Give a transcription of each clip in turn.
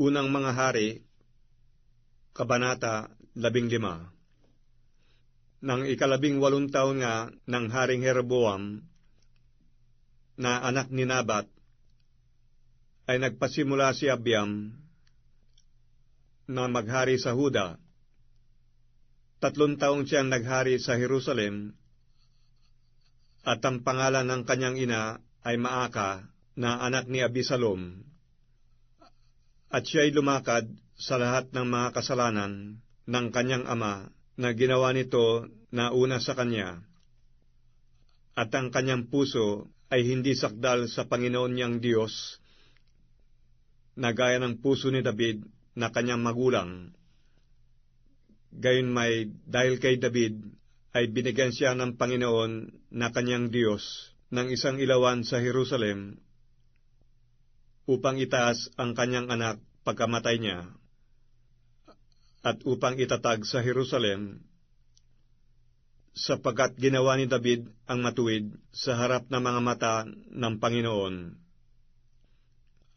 Unang mga hari, Kabanata 15 Nang ikalabing walong taon nga ng Haring Jeroboam, na anak ni Nabat, ay nagpasimula si Abiam na maghari sa Huda. Tatlong taong siyang naghari sa Jerusalem, at ang pangalan ng kanyang ina ay Maaka, na anak ni Abisalom at siya'y lumakad sa lahat ng mga kasalanan ng kanyang ama na ginawa nito na una sa kanya. At ang kanyang puso ay hindi sakdal sa Panginoon niyang Diyos, na gaya ng puso ni David na kanyang magulang. Gayon may dahil kay David ay binigyan siya ng Panginoon na kanyang Diyos ng isang ilawan sa Jerusalem upang itaas ang kanyang anak pagkamatay niya, at upang itatag sa Jerusalem, sapagkat ginawa ni David ang matuwid sa harap ng mga mata ng Panginoon,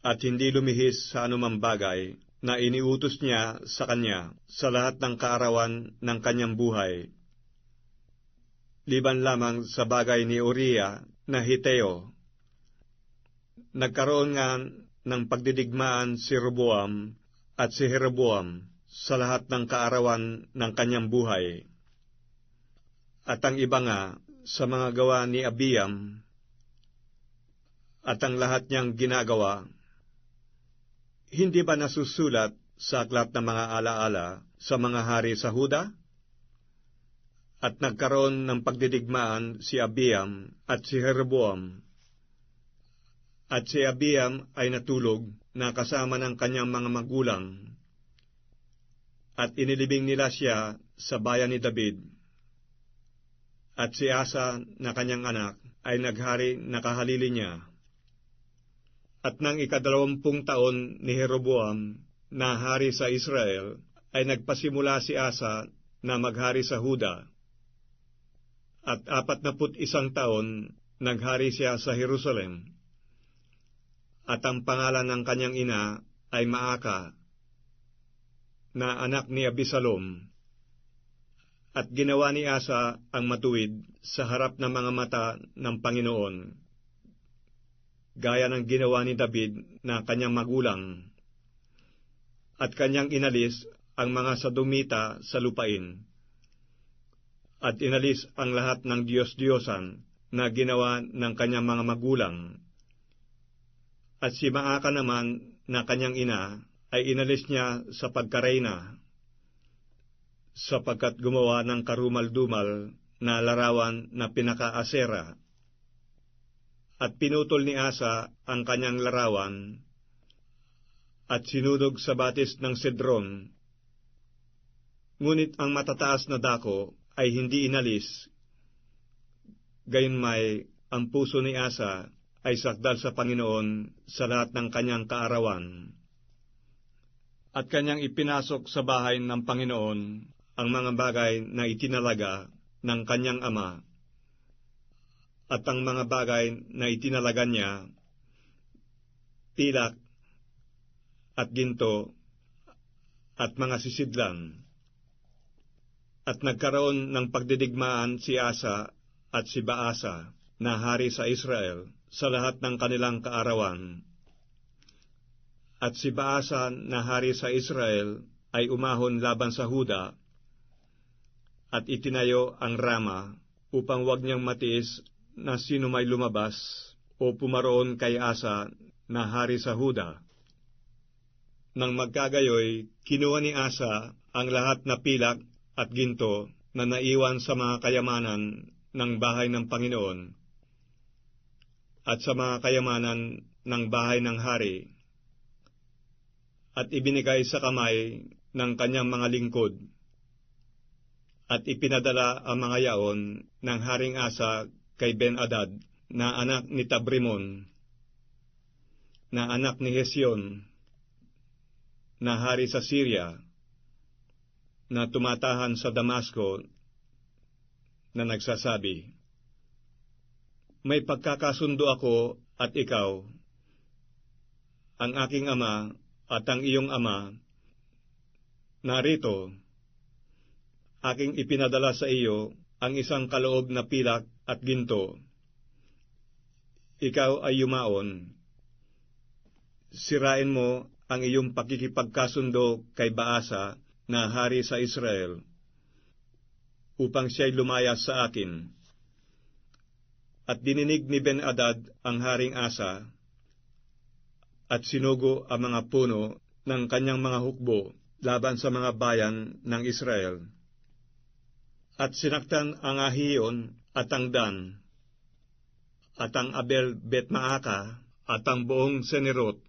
at hindi lumihis sa anumang bagay na iniutos niya sa kanya sa lahat ng kaarawan ng kanyang buhay. Liban lamang sa bagay ni Uriah na Hiteo. Nagkaroon nga ng pagdidigmaan si Roboam at si Jeroboam sa lahat ng kaarawan ng kanyang buhay. At ang iba nga sa mga gawa ni Abiam at ang lahat niyang ginagawa, hindi ba nasusulat sa aklat ng mga alaala sa mga hari sa Huda? At nagkaroon ng pagdidigmaan si Abiam at si Jeroboam at si Abiam ay natulog na kasama ng kanyang mga magulang. At inilibing nila siya sa bayan ni David. At si Asa na kanyang anak ay naghari na kahalili niya. At nang ikadalawampung taon ni Jeroboam na hari sa Israel, ay nagpasimula si Asa na maghari sa Huda. At apat na put isang taon naghari siya sa Jerusalem at ang pangalan ng kanyang ina ay Maaka, na anak ni Abisalom. At ginawa ni Asa ang matuwid sa harap ng mga mata ng Panginoon, gaya ng ginawa ni David na kanyang magulang. At kanyang inalis ang mga sadumita sa lupain, at inalis ang lahat ng Diyos-Diyosan na ginawa ng kanyang mga magulang at si Maaka naman na kanyang ina ay inalis niya sa pagkareyna sapagkat gumawa ng karumal-dumal na larawan na pinaka-asera. At pinutol ni Asa ang kanyang larawan at sinudog sa batis ng Sedron. Ngunit ang matataas na dako ay hindi inalis. Gayon may ang puso ni Asa ay sakdal sa Panginoon sa lahat ng kanyang kaarawan. At kanyang ipinasok sa bahay ng Panginoon ang mga bagay na itinalaga ng kanyang ama, at ang mga bagay na itinalaga niya, tilak at ginto at mga sisidlan. At nagkaroon ng pagdidigmaan si Asa at si Baasa na hari sa Israel sa lahat ng kanilang kaarawan. At si Baasa na hari sa Israel ay umahon laban sa Huda at itinayo ang Rama upang wag niyang matiis na sino may lumabas o pumaroon kay Asa na hari sa Huda. Nang magkagayoy, kinuha ni Asa ang lahat na pilak at ginto na naiwan sa mga kayamanan ng bahay ng Panginoon at sa mga kayamanan ng bahay ng hari, at ibinigay sa kamay ng kanyang mga lingkod, at ipinadala ang mga yaon ng Haring Asa kay Ben-Adad na anak ni Tabrimon, na anak ni Hesyon, na hari sa Syria, na tumatahan sa Damasco, na nagsasabi, may pagkakasundo ako at ikaw, ang aking ama at ang iyong ama, narito, aking ipinadala sa iyo ang isang kaloob na pilak at ginto. Ikaw ay yumaon. Sirain mo ang iyong pakikipagkasundo kay Baasa na hari sa Israel, upang siya'y lumayas sa akin. At dininig ni Ben-Adad ang haring asa, at sinugo ang mga puno ng kanyang mga hukbo laban sa mga bayan ng Israel. At sinaktan ang Ahiyon at ang Dan, at ang Abel Betmaaka at ang buong Senerot,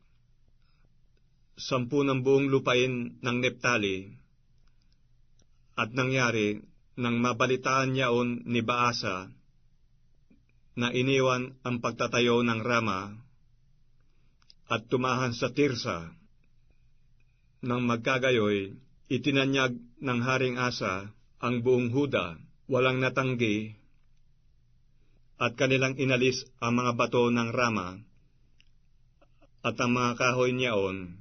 sampu ng buong lupain ng Neptali. At nangyari nang mabalitaan niyaon ni Baasa na iniwan ang pagtatayo ng Rama at tumahan sa Tirsa. Nang magkagayoy, itinanyag ng Haring Asa ang buong Huda, walang natanggi, at kanilang inalis ang mga bato ng Rama at ang mga kahoy niyaon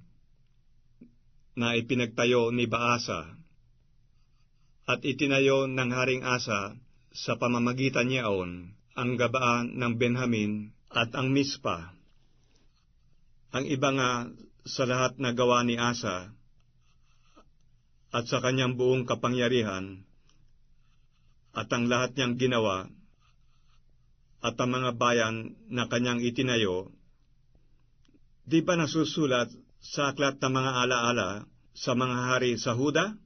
na ipinagtayo ni Baasa at itinayo ng Haring Asa sa pamamagitan niyaon ang gabaan ng Benjamin at ang Mispa. Ang iba nga sa lahat na gawa ni Asa at sa kanyang buong kapangyarihan at ang lahat niyang ginawa at ang mga bayan na kanyang itinayo, di ba nasusulat sa aklat ng mga alaala sa mga hari sa Huda?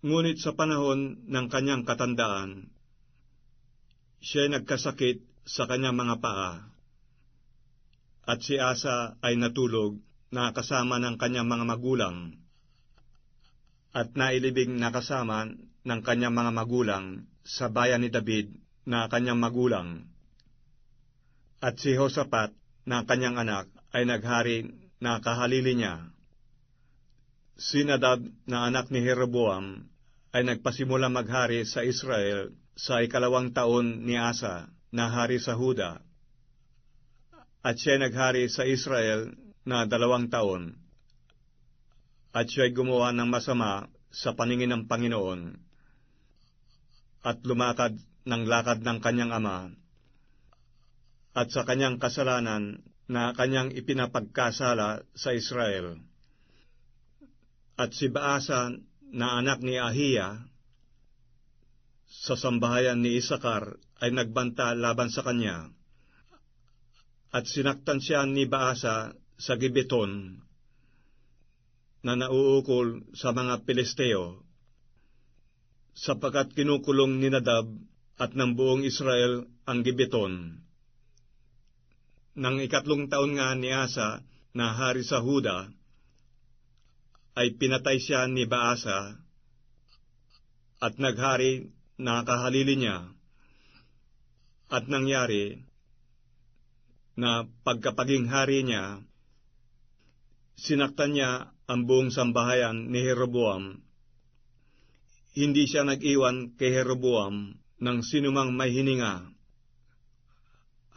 Ngunit sa panahon ng kanyang katandaan, siya nagkasakit sa kanyang mga paa. At si Asa ay natulog na kasama ng kanyang mga magulang at nailibing nakasama ng kanyang mga magulang sa bayan ni David na kanyang magulang. At si Hosapat na kanyang anak ay naghari na kahalili niya. Si Nadab na anak ni Jeroboam ay nagpasimula maghari sa Israel sa ikalawang taon ni Asa na hari sa Huda. At siya naghari sa Israel na dalawang taon. At siya'y gumawa ng masama sa paningin ng Panginoon at lumakad ng lakad ng kanyang ama at sa kanyang kasalanan na kanyang ipinapagkasala sa Israel. At si Baasa na anak ni Ahiya sa sambahayan ni Isakar ay nagbanta laban sa kanya. At sinaktan siya ni Baasa sa Gibeton na nauukol sa mga Pilisteo sapagkat kinukulong ni Nadab at ng buong Israel ang Gibeton. Nang ikatlong taon nga ni Asa na hari sa Huda, ay pinatay siya ni Baasa at naghari na kahalili niya at nangyari na pagkapaging hari niya, sinaktan niya ang buong sambahayan ni Jeroboam. Hindi siya nag-iwan kay Jeroboam ng sinumang may hininga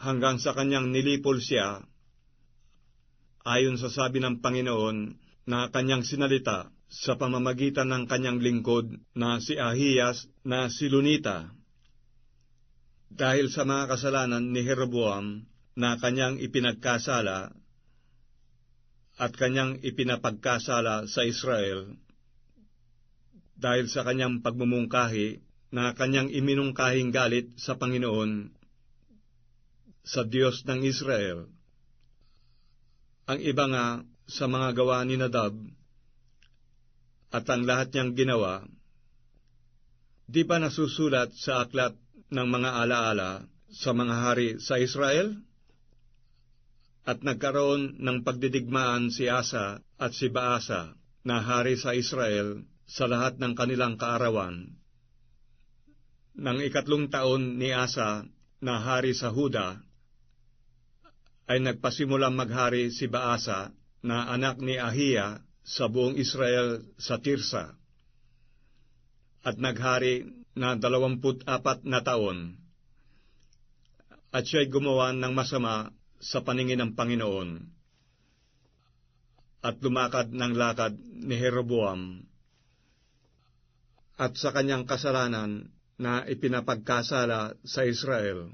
hanggang sa kanyang nilipol siya ayon sa sabi ng Panginoon na kanyang sinalita sa pamamagitan ng kanyang lingkod na si Ahiyas na si Lunita. Dahil sa mga kasalanan ni Jeroboam na kanyang ipinagkasala at kanyang ipinapagkasala sa Israel, dahil sa kanyang pagmumungkahi na kanyang iminungkahing galit sa Panginoon, sa Diyos ng Israel. Ang iba nga sa mga gawa ni Nadab at ang lahat niyang ginawa, di ba nasusulat sa aklat ng mga alaala sa mga hari sa Israel? At nagkaroon ng pagdidigmaan si Asa at si Baasa na hari sa Israel sa lahat ng kanilang kaarawan. Nang ikatlong taon ni Asa na hari sa Huda, ay nagpasimulang maghari si Baasa na anak ni Ahiya sa buong Israel sa Tirsa. At naghari na dalawamput apat na taon. At siya'y gumawa ng masama sa paningin ng Panginoon. at lumakad ng lakad ni Jeroboam at sa kanyang kasalanan na ipinapagkasala sa Israel.